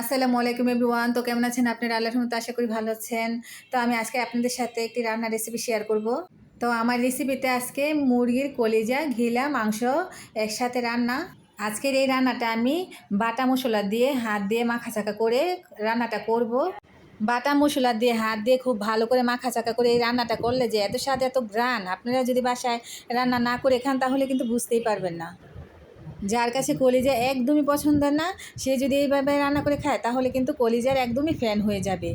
আসসালামু আলাইকুম এভরিওয়ান। তো কেমন আছেন আপনারা? আল্লাহর রহমতে আশা করি ভালো আছেন। তো আমি আজকে আপনাদের সাথে একটি রান্নার রেসিপি শেয়ার করব। তো আমার রেসিপিতে আজকে মুরগির কলিজা, ঘিলা, মাংস একসাথে রান্না। আজকের এই রান্নাটা আমি বাটা মশলা দিয়ে হাত দিয়ে মাখাচাকা করে রান্নাটা করব। বাটা মশলা দিয়ে হাত দিয়ে খুব ভালো করে মাখা মাখাচাকা করে এই রান্নাটা করলে যে এত স্বাদ, এত গ্রান আপনারা যদি বাসায় রান্না না করে খান, তাহলে কিন্তু বুঝতেই পারবেন না। যার কাছে কলিজা একদমই পছন্দ না, সে যদি এইভাবে রান্না করে খায়, তাহলে কিন্তু কলিজার একদমই ফ্যান হয়ে যাবে।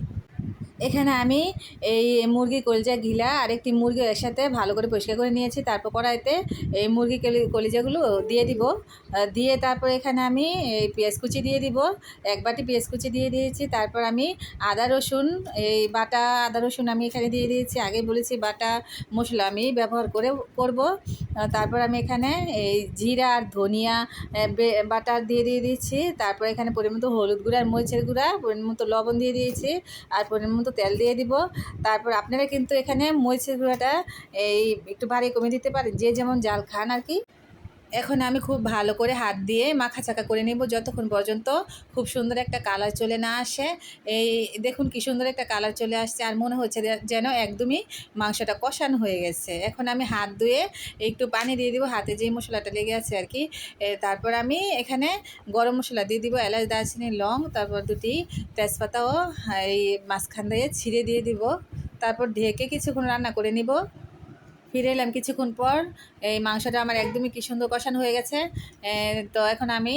এখানে আমি এই মুরগি কলিজা গিলা আর একটি মুরগি এর সাথে ভালো করে পরিষ্কার করে নিয়েছি। তারপর কড়াইতে এই মুরগি কলি- কলিজাগুলো দিয়ে দিব। দিয়ে তারপর এখানে আমি এই পেঁয়াজ কুচি দিয়ে দিব। এক বাটি পেঁয়াজ কুচি দিয়ে দিয়েছি। তারপর আমি আদা, রসুন, এই বাটা, আদা, রসুন আমি এখানে দিয়ে দিয়েছি। আগে বলেছি বাটা, মশলা আমি ব্যবহার করে, করব। তারপর আমি এখানে এই জিরা আর ধনিয়া বাটার দিয়ে দিয়ে দিচ্ছি তারপর এখানে পরিমাণ হলুদ গুঁড়া আর মরিচের গুঁড়া, পরিমাণ লবণ দিয়ে দিয়েছি। আর পরিমাণ তেল দিয়ে দিব। তারপর আপনারা কিন্তু এখানে মরিচের গুঁড়াটা এই একটু ভারী কমিয়ে দিতে পারেন। যে যেমন জাল খান আর কি। এখন আমি খুব ভালো করে হাত দিয়ে মাখা চাকা করে নেব যতক্ষণ পর্যন্ত খুব সুন্দর একটা কালার চলে না আসে। এই দেখুন কি সুন্দর একটা কালার চলে আসছে আর মনে হচ্ছে যেন একদমই মাংসটা কষানো হয়ে গেছে। এখন আমি হাত ধুয়ে একটু পানি দিয়ে দিব, হাতে যে মশলাটা লেগে আছে আর কি। তারপর আমি এখানে গরম মশলা দিয়ে দিব, এলাচ, দারচিনি, লং, তারপর দুটি তেজপাতাও, এই মাঝখান দিয়ে ছিঁড়ে দিয়ে দিব। তারপর ঢেকে কিছুক্ষণ রান্না করে নিব। ফিরে এলাম কিছুক্ষণ পর। এই মাংসটা আমার একদমই কি সুন্দর কষানো হয়ে গেছে। তো এখন আমি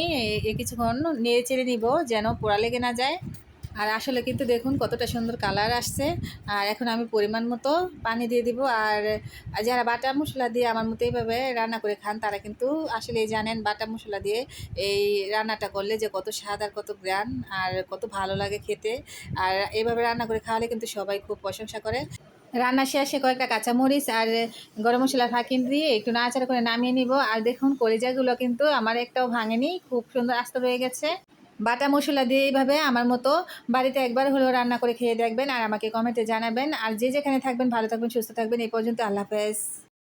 কিছুক্ষণ নেড়ে চেড়ে নিব যেন পোড়া লেগে না যায়। আর আসলে কিন্তু দেখুন কতটা সুন্দর কালার আসছে। আর এখন আমি পরিমাণ মতো পানি দিয়ে দিব। আর যারা বাটা মশলা দিয়ে আমার মতো এইভাবে রান্না করে খান, তারা কিন্তু আসলে জানেন বাটা মশলা দিয়ে এই রান্নাটা করলে যে কত স্বাদ আর কত গ্রান আর কত ভালো লাগে খেতে। আর এভাবে রান্না করে খাওয়ালে কিন্তু সবাই খুব প্রশংসা করে। রান্না শেষে কয়েকটা কাঁচামরিচ আর গরম মশলা ফাঁকি দিয়ে একটু নাড়াচাড়া করে নামিয়ে নিব। আর দেখুন, কলিজাগুলো কিন্তু আমার একটাও ভাঙেনি, খুব সুন্দর আস্ত রয়ে গেছে। বাটা মশলা দিয়ে এইভাবে আমার মতো বাড়িতে একবার হলেও রান্না করে খেয়ে দেখবেন আর আমাকে কমেন্টে জানাবেন। আর যে যেখানে থাকবেন, ভালো থাকবেন, সুস্থ থাকবেন। এই পর্যন্ত আল্লাহ হাফেজ।